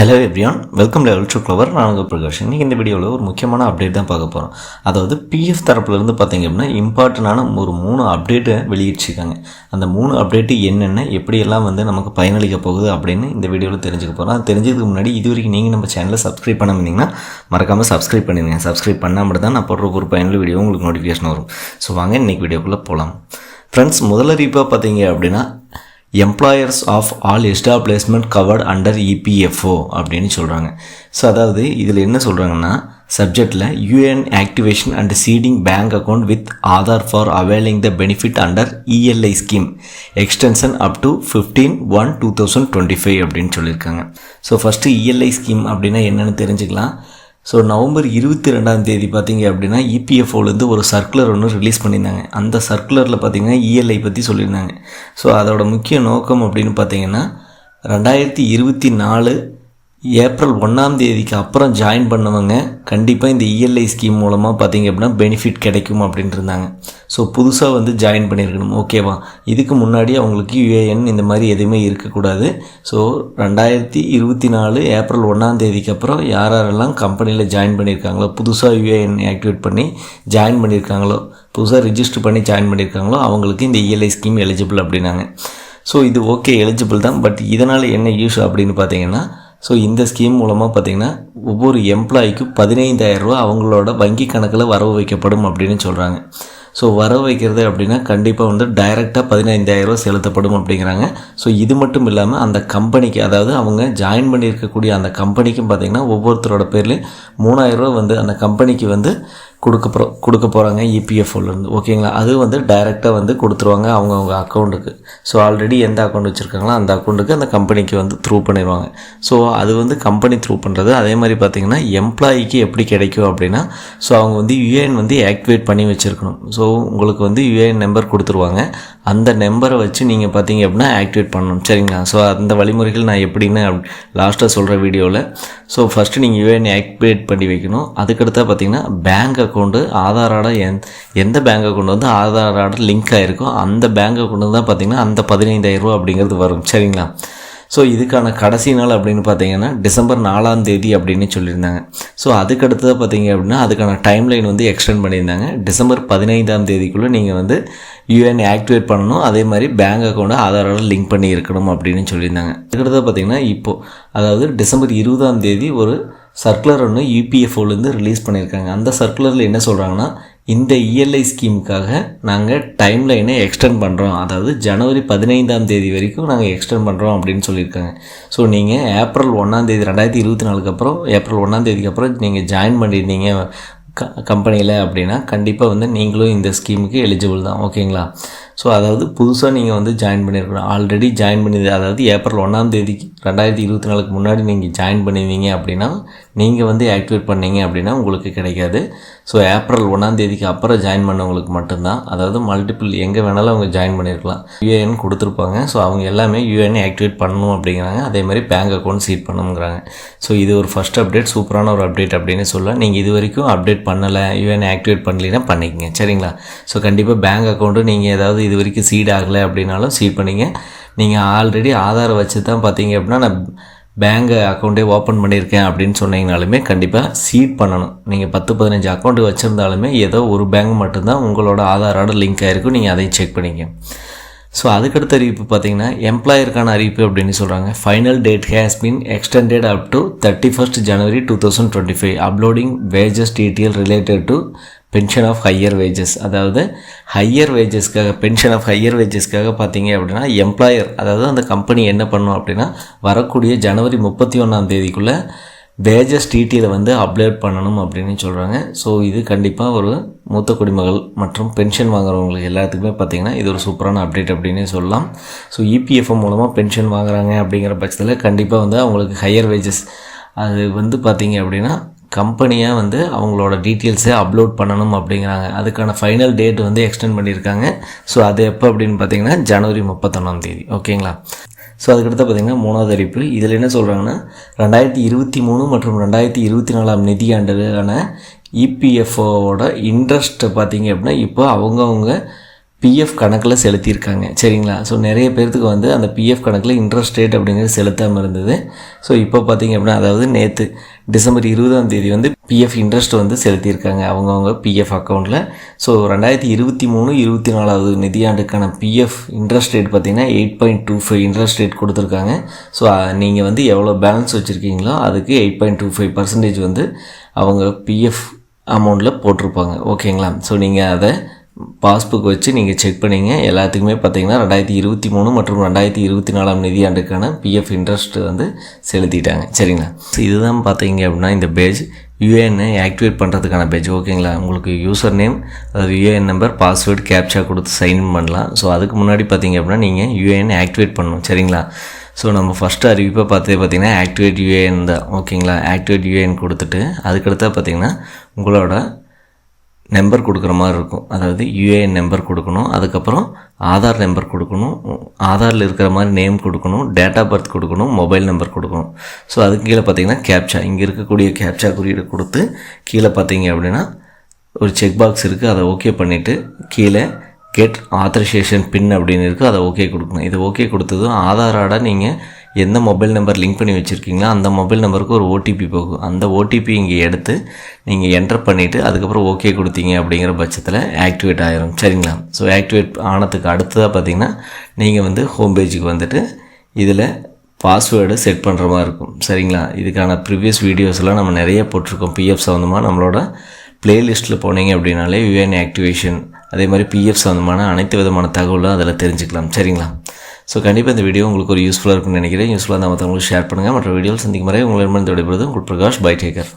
Hello everyone welcome level to clever நான் உங்கள் பிரகாஷ். இன்றைக்கி இந்த வீடியோவில் ஒரு முக்கியமான அப்டேட் தான் பார்க்க போகிறோம் அதாவது பிஎஃப் தரப்புலேருந்து பார்த்தீங்க அப்படின்னா இம்பார்ட்டண்டான ஒரு மூணு அப்டேட்டை வெளியிட்டிருக்காங்க. அந்த மூணு அப்டேட்டு என்னென்ன எப்படியெல்லாம் வந்து நமக்கு பயனளிக்க போகுது அப்படின்னு இந்த வீடியோவில் தெரிஞ்சுக்க போகிறோம் அது தெரிஞ்சதுக்கு முன்னாடி இது வரைக்கும் நீங்கள் நம்ம சேனலை சப்ஸ்கிரைப் பண்ண வந்தீங்கன்னா மறக்காமல் சப்ஸ்கிரைப் பண்ணிடுங்க சப்ஸ்கிரைப் பண்ணால் மட்டும் தான் நான் போடுற ஒரு பயனுள்ள வீடியோ உங்களுக்கு நோட்டிஃபிகேஷன் வரும். ஸோ வாங்க இன்றைக்கி வீடியோக்குள்ளே போகலாம் ஃப்ரெண்ட்ஸ் முதலறிப்பாக பார்த்தீங்க அப்படின்னா employers of all establishment covered under EPFO அப்படின்னு சொல்கிறாங்க ஸோ அதாவது இதில் என்ன சொல்கிறாங்கன்னா சப்ஜெக்டில் UAN activation and seeding bank account with Aadhaar for availing the benefit under ELI scheme extension up to fifteen one two thousand twenty five அப்படின்னு சொல்லியிருக்காங்க. So first ELI scheme அப்படின்னா என்னென்னு தெரிஞ்சுக்கலாம். ஸோ நவம்பர் இருபத்தி ரெண்டாம் தேதி பார்த்தீங்க அப்படின்னா இபிஎஃப்ஓலேருந்து ஒரு சர்க்குலர் ஒன்று ரிலீஸ் பண்ணியிருந்தாங்க. அந்த சர்க்குலரில் பார்த்தீங்கன்னா இஎல்ஐ பற்றி சொல்லியிருந்தாங்க. ஸோ அதோட முக்கிய நோக்கம் அப்படின்னு பார்த்தீங்கன்னா ரெண்டாயிரத்தி இருபத்தி நாலு ஏப்ரல் ஒன்றாம் தேதிக்கு அப்புறம் ஜாயின் பண்ணவங்க கண்டிப்பாக இந்த இஎல்ஐ ஸ்கீம் மூலமாக பார்த்திங்க அப்படின்னா பெனிஃபிட் கிடைக்கும் அப்படின்ட்டு இருந்தாங்க. ஸோ புதுசாக வந்து ஜாயின் பண்ணியிருக்கணும். ஓகேவா இதுக்கு முன்னாடி அவங்களுக்கு யூஏஎன் இந்த மாதிரி எதுவுமே இருக்கக்கூடாது. ஸோ ரெண்டாயிரத்தி இருபத்தி நாலு ஏப்ரல் ஒன்றாம் தேதிக்கு அப்புறம் யார் யாரெல்லாம் கம்பெனியில் ஜாயின் பண்ணியிருக்காங்களோ புதுசாக யூஏஎன் ஆக்டிவேட் பண்ணி ஜாயின் பண்ணியிருக்காங்களோ புதுசாக ரிஜிஸ்டர் பண்ணி ஜாயின் பண்ணியிருக்காங்களோ அவங்களுக்கு இந்த இஎல்ஐ ஸ்கீம் எலிஜிபிள் அப்படின்னாங்க. ஸோ இது ஓகே எலிஜிபிள் தான். பட் இதனால் என்ன யூஸ் அப்படின்னு பார்த்தீங்கன்னா ஸோ இந்த ஸ்கீம் மூலமாக பார்த்திங்கன்னா ஒவ்வொரு எம்ப்ளாய்க்கும் பதினைந்தாயிரரூவா அவங்களோட வங்கி கணக்கில் வரவு வைக்கப்படும் அப்படின்னு சொல்கிறாங்க ஸோ வரவு வைக்கிறது அப்படின்னா கண்டிப்பாக வந்து டைரெக்டாக பதினைந்தாயிரரூவா செலுத்தப்படும் அப்படிங்கிறாங்க. ஸோ இது மட்டும் இல்லாமல் அந்த கம்பெனிக்கு அதாவது அவங்க ஜாயின் பண்ணியிருக்கக்கூடிய அந்த கம்பெனிக்கும் பார்த்திங்கன்னா ஒவ்வொருத்தரோட பேர்லேயும் மூணாயிரரூவா வந்து அந்த கம்பெனிக்கு வந்து கொடுக்க போகிற கொடுக்க போகிறாங்க இபிஎஃப்ஓலேருந்து ஓகேங்களா அது வந்து டைரெக்டாக வந்து கொடுத்துருவாங்க அவங்கவுங்க அக்கௌண்ட்டுக்கு ஸோ ஆல்ரெடி எந்த அக்கௌண்ட் வச்சுருக்காங்களோ அந்த அக்கௌண்ட்டுக்கு அந்த கம்பெனிக்கு வந்து த்ரூ பண்ணிடுவாங்க. ஸோ அது வந்து கம்பெனி த்ரூ பண்ணுறது அதே மாதிரி பார்த்திங்கன்னா எம்ப்ளாயிக்கு எப்படி கிடைக்கும் அப்படின்னா ஸோ அவங்க வந்து யூஏஎன் வந்து ஆக்டிவேட் பண்ணி வச்சுருக்கணும். ஸோ உங்களுக்கு வந்து யூஏஎன் நம்பர் கொடுத்துருவாங்க. அந்த நம்பரை வச்சு நீங்கள் பார்த்தீங்க அப்படின்னா ஆக்டிவேட் பண்ணணும். சரிங்களா? ஸோ அந்த வழிமுறைகள் நான் எப்படின்னு லாஸ்ட்டாக சொல்கிற வீடியோவில் ஸோ ஃபஸ்ட்டு நீங்கள் யூஏஎன் ஆக்டிவேட் பண்ணி வைக்கணும். அதுக்கடுத்தா பார்த்தீங்கன்னா பேங்க் அக்கௌண்ட்டு ஆதாரோட எந் எந்த பேங்க் அக்கௌண்ட் வந்து ஆதாரோட லிங்க் ஆகிருக்கோ அந்த பேங்க் அக்கௌண்ட்டு தான் பார்த்தீங்கன்னா அந்த பதினைந்தாயிரரூவா அப்படிங்கிறது வரும். சரிங்களா? ஸோ இதுக்கான கடைசி நாள் அப்படின்னு பார்த்தீங்கன்னா டிசம்பர் நாலாம் தேதி அப்படின்னு சொல்லியிருந்தாங்க. ஸோ அதுக்கடுத்ததாக பார்த்தீங்க அப்படின்னா அதுக்கான டைம்லைன் வந்து எக்ஸ்டெண்ட் பண்ணியிருந்தாங்க. டிசம்பர் பதினைந்தாம் தேதிக்குள்ளே நீங்கள் வந்து யூஎன் ஆக்டிவேட் பண்ணணும். அதே மாதிரி பேங்க் அக்கௌண்ட்டை ஆதாரோட லிங்க் பண்ணி இருக்கணும் அப்படின்னு சொல்லியிருந்தாங்க. அதுக்கடுத்தது பார்த்தீங்கன்னா இப்போது அதாவது டிசம்பர் இருபதாம் தேதி ஒரு சர்க்குலர் ஒன்று யூபிஎஃப்ஓலேருந்து ரிலீஸ் பண்ணியிருக்காங்க. அந்த சர்க்குலரில் என்ன சொல்கிறாங்கன்னா இந்த இஎல்ஐ ஸ்கீமுக்காக நாங்கள் டைம் லைனை எக்ஸ்டெண்ட் பண்ணுறோம் அதாவது ஜனவரி பதினைந்தாம் தேதி வரைக்கும் நாங்கள் எக்ஸ்டெண்ட் பண்ணுறோம் அப்படின்னு சொல்லியிருக்காங்க. ஸோ நீங்கள் ஏப்ரல் ஒன்றாம் தேதி ரெண்டாயிரத்தி இருபத்தி நாலுக்கு அப்புறம் ஏப்ரல் ஒன்றாம் தேதிக்கு அப்புறம் நீங்கள் ஜாயின் பண்ணியிருந்தீங்க க கம்பெனியில் அப்படின்னா கண்டிப்பாக வந்து நீங்களும் இந்த ஸ்கீமுக்கு எலிஜிபிள் தான். ஓகேங்களா ஸோ அதாவது புதுசாக நீங்கள் வந்து ஜாயின் பண்ணியிருக்கணும் ஆல்ரெடி ஜாயின் பண்ணி அதாவது ஏப்ரல் ஒன்றாம் தேதிக்கு ரெண்டாயிரத்தி இருபத்தி நாலுக்கு முன்னாடி நீங்கள் ஜாயின் பண்ணியிருந்தீங்க அப்படின்னா நீங்கள் வந்து ஆக்டிவேட் பண்ணீங்க அப்படின்னா உங்களுக்கு கிடைக்காது. ஸோ ஏப்ரல் ஒன்றாம் தேதிக்கு அப்புறம் ஜாயின் பண்ணவங்களுக்கு மட்டும்தான். அதாவது மல்டிபிள் எங்கே வேணாலும் அவங்க ஜாயின் பண்ணியிருக்கலாம் யூஏஎன் கொடுத்துருப்பாங்க. ஸோ அவங்க எல்லாமே யூஏஎன் ஆக்டிவேட் பண்ணணும் அப்படிங்கிறாங்க. அதே மாதிரி பேங்க் அக்கௌண்ட் சீட் பண்ணணுங்கிறாங்க ஸோ இது ஒரு ஃபஸ்ட் அப்டேட் சூப்பரான ஒரு அப்டேட் அப்படின்னு சொல்லலாம். நீங்கள் இது வரைக்கும் அப்டேட் பண்ணலை யூஏஎன் ஆக்டிவேட் பண்ணலைன்னா பண்ணிக்கங்க. சரிங்களா? ஸோ கண்டிப்பாக பேங்க் அக்கௌண்ட்டு நீங்கள் ஏதாவது இது வரைக்கும் சீட் ஆகலை அப்படின்னாலும் சீட் பண்ணிங்க. நீங்கள் ஆல்ரெடி ஆதாரை வச்சு தான் பார்த்தீங்க அப்படின்னா நான் பேங்க் அக்கௌண்ட்டே ஓப்பன் பண்ணியிருக்கேன் அப்படின்னு சொன்னீங்கனாலுமே கண்டிப்பாக சீட் பண்ணணும். நீங்கள் பத்து பதினஞ்சு அக்கௌண்ட் வச்சுருந்தாலுமே ஏதோ ஒரு பேங்க் மட்டும்தான் உங்களோட ஆதாரோட லிங்க் ஆகிருக்கும் நீங்கள் அதையும் செக் பண்ணிக்க ஸோ அதுக்கடுத்த அறிவிப்பு பார்த்தீங்கன்னா எம்ப்ளாயருக்கான அறிவிப்பு அப்படின்னு சொல்கிறாங்க final date has been extended up to thirty first January two thousand twenty five uploading wages detail related to pension of higher wages அதாவது ஹையர் வேஜஸ்க்காக பென்ஷன் ஆஃப் ஹையர் வேஜஸ்க்காக பார்த்தீங்க அப்படின்னா எம்ப்ளாயர் அதாவது அந்த கம்பெனி என்ன பண்ணும் அப்படின்னா வரக்கூடிய ஜனவரி முப்பத்தி ஒன்றாம் தேதிக்குள்ளே வேஜஸ் டிடியில் வந்து அப்டேட் பண்ணணும் அப்படின்னு சொல்கிறாங்க ஸோ இது கண்டிப்பாக ஒரு மூத்த குடிமகள் மற்றும் பென்ஷன் வாங்குறவங்களுக்கு எல்லாத்துக்குமே பார்த்திங்கன்னா இது ஒரு சூப்பரான அப்டேட் அப்படின்னே சொல்லலாம். ஸோ இபிஎஃப் மூலமாக பென்ஷன் வாங்குறாங்க அப்படிங்கிற பட்சத்தில் கண்டிப்பாக வந்து அவங்களுக்கு ஹையர் வேஜஸ் அது வந்து பார்த்திங்க அப்படின்னா கம்பெனியாக வந்து அவங்களோட டீட்டெயில்ஸை அப்லோட் பண்ணணும் அப்படிங்கிறாங்க. அதுக்கான ஃபைனல் டேட் வந்து எக்ஸ்டெண்ட் பண்ணியிருக்காங்க. ஸோ அது எப்போ அப்படின்னு பார்த்தீங்கன்னா ஜனவரி முப்பத்தொன்னாம் தேதி. ஓகேங்களா ஸோ அதுக்கடுத்து பார்த்திங்கன்னா மூணாவது அறிவிப்பு. இதில் என்ன சொல்கிறாங்கன்னா ரெண்டாயிரத்தி இருபத்தி மூணு மற்றும் ரெண்டாயிரத்தி இருபத்தி நாலாம் நிதியாண்டுக்கான இபிஎஃப்ஓவோட இன்ட்ரெஸ்ட்டை பார்த்தீங்க அப்படின்னா இப்போ அவங்கவுங்க பிஎஃப் கணக்கில் செலுத்தியிருக்காங்க. சரிங்களா? ஸோ நிறைய பேர்த்துக்கு வந்து அந்த பிஎஃப் கணக்கில் இன்ட்ரெஸ்ட் ரேட் அப்படிங்கிறது செலுத்தாமல் இருந்தது. ஸோ இப்போ பார்த்தீங்க அப்படின்னா அதாவது நேற்று டிசம்பர் இருபதாம் தேதி வந்து பிஎஃப் இன்ட்ரெஸ்ட் வந்து செலுத்தியிருக்காங்க. அவங்கவுங்க பிஎஃப் அக்கௌண்ட்டில் ஸோ ரெண்டாயிரத்தி இருபத்தி மூணு இருபத்தி நாலாவது நிதியாண்டுக்கான பிஎஃப் இன்ட்ரெஸ்ட் ரேட் பார்த்தீங்கன்னா eight point two five interest rate கொடுத்துருக்காங்க. ஸோ நீங்கள் வந்து எவ்வளோ பேலன்ஸ் வச்சுருக்கீங்களோ அதுக்கு eight point two five percentage வந்து அவங்க பிஎஃப் அமௌண்ட்டில் போட்டிருப்பாங்க. ஓகேங்களா ஸோ நீங்கள் அதை பாஸ்புக் வச்சு நீங்கள் செக் பண்ணிங்க. எல்லாத்துக்குமே பார்த்தீங்கன்னா ரெண்டாயிரத்தி இருபத்தி மூணு மற்றும் ரெண்டாயிரத்தி இருபத்தி நாலாம் நிதியாண்டுக்கான பிஎஃப் இன்ட்ரெஸ்ட் வந்து செலுத்திட்டாங்க. சரிங்களா? ஸோ இதுதான் பார்த்தீங்க அப்படின்னா இந்த பேஜ் யூஏஎன்னை ஆக்டிவேட் பண்ணுறதுக்கான பேஜ் ஓகேங்களா? உங்களுக்கு யூசர் நேம் அதாவது யூஏஎன் நம்பர் பாஸ்வேர்டு கேப்சா கொடுத்து சைன் பண்ணலாம். ஸோ அதுக்கு முன்னாடி பார்த்தீங்க அப்படின்னா நீங்கள் யூஏஎன் ஆக்டிவேட் பண்ணணும். சரிங்களா? ஸோ நம்ம ஃபஸ்ட்டு அறிவிப்பை பார்த்தே பார்த்தீங்கன்னா ஆக்டிவேட் யூஏஎன் தான். ஓகேங்களா? ஆக்டிவேட் யூஏஎன் கொடுத்துட்டு அதுக்கடுத்தா பார்த்திங்கன்னா உங்களோட நம்பர் கொடுக்குற மாதிரி இருக்கும். அதாவது யூஏஎன் நம்பர் கொடுக்கணும். அதுக்கப்புறம் ஆதார் நம்பர் கொடுக்கணும். ஆதாரில் இருக்கிற மாதிரி நேம் கொடுக்கணும். டேட் ஆஃப் பர்த் கொடுக்கணும். மொபைல் நம்பர் கொடுக்கணும். ஸோ அதுக்கு கீழே பார்த்தீங்கன்னா கேப்சா இங்கே இருக்கக்கூடிய கேப்சா குறியீடு கொடுத்து கீழே பார்த்தீங்க அப்படின்னா ஒரு செக் பாக்ஸ் இருக்குது அதை ஓகே பண்ணிவிட்டு கீழே கெட் ஆத்தரைசேஷன் பின் அப்படின்னு இருக்குது அதை ஓகே கொடுக்கணும். இது ஓகே கொடுத்ததும் ஆதாரோட நீங்கள் எந்த மொபைல் நம்பர் லிங்க் பண்ணி வச்சுருக்கீங்களோ அந்த மொபைல் நம்பருக்கு ஒரு ஓடிபி போகும். அந்த ஓடிபி இங்கே எடுத்து நீங்கள் என்டர் பண்ணிவிட்டு அதுக்கப்புறம் ஓகே கொடுத்தீங்க அப்படிங்கிற பட்சத்தில் ஆக்டிவேட் ஆகிரும் சரிங்களா? ஸோ ஆக்டிவேட் ஆனதுக்கு அடுத்ததாக பார்த்தீங்கன்னா நீங்கள் வந்து ஹோம் பேஜுக்கு வந்துட்டு இதில் பாஸ்வேர்டு செட் பண்ணுற மாதிரி இருக்கும். சரிங்களா? இதுக்கான ப்ரீவியஸ் வீடியோஸ்லாம் நம்ம நிறைய போட்டிருக்கோம். பிஎஃப் சம்மந்தமாக நம்மளோட பிளேலிஸ்ட்டில் போனீங்க அப்படின்னாலே யூஎன் ஆக்டிவேஷன் அதே மாதிரி பிஎஃப் சம்மந்தமான அனைத்து விதமான தகவலும் அதில் தெரிஞ்சுக்கலாம். சரிங்களா? ஸோ கண்டிப்பாக இந்த வீடியோ உங்களுக்கு ஒரு யூஸ்ஃபுல்லாக இருக்கும்னு நினைக்கிறேன். யூஸ்ஃபுல்லாக தான் மற்றவங்களுக்கு ஷேர் பண்ணுங்கள் மற்ற வீடியோவில் சந்திக்கும் வரை உங்களிடமிருந்து விடைபெறுவது உங்கள் பிரகாஷ் பை டேக்கர்